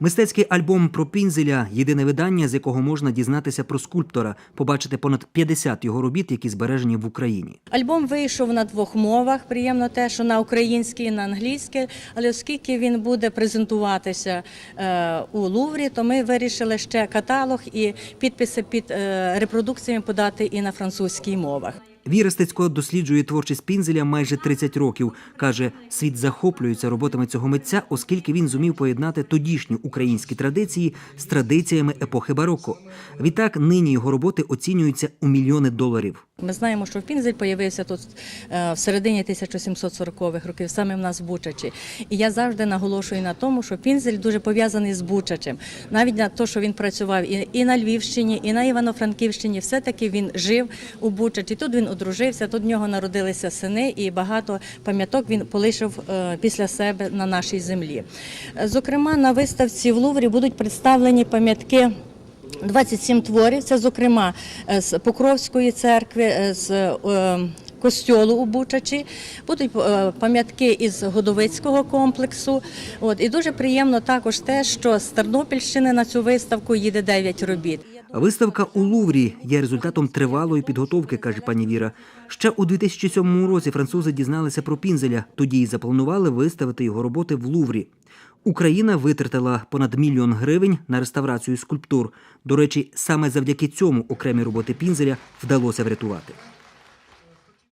Мистецький альбом про Пінзеля єдине видання, з якого можна дізнатися про скульптора, побачити понад 50 його робіт, які збережені в Україні. Альбом вийшов на двох мовах. Приємно те, що на українській і на англійській. Але оскільки він буде презентуватися е, у Луврі, то ми вирішили ще каталог і підписи під е, репродукціями подати і на французькій мовах. Віра Стецько досліджує творчість Пінзеля майже 30 років. Каже, світ захоплюється роботами цього митця, оскільки він зумів поєднати тодішні українські традиції з традиціями епохи бароко. Відтак нині його роботи оцінюються у мільйони доларів. Ми знаємо, що Пінзель появився тут е, в середині 1740-х років, саме в нас в Бучачі. І я завжди наголошую на тому, що Пінзель дуже пов'язаний з Бучачем. Навіть на те, що він працював і, на Львівщині, і на Івано-Франківщині, все-таки він жив у Бучачі. Тут він одружився, тут в нього народилися сини, і багато пам'яток він полишив е, після себе на нашій землі. Зокрема, на виставці в Луврі будуть представлені пам'ятки. 27 творів. Це, зокрема, е, з Покровської церкви, е, з е, костьолу у Бучачі. Будуть пам'ятки із Годовицького комплексу. От і дуже приємно також те, що з Тернопільщини на цю виставку їде 9 робіт. Виставка у Луврі є результатом тривалої підготовки, каже пані Віра. Ще у 2007 році французи дізналися про Пінзеля, тоді й запланували виставити його роботи в Луврі. Україна витратила понад мільйон гривень на реставрацію скульптур. До речі, саме завдяки цьому окремі роботи Пінзеля вдалося врятувати.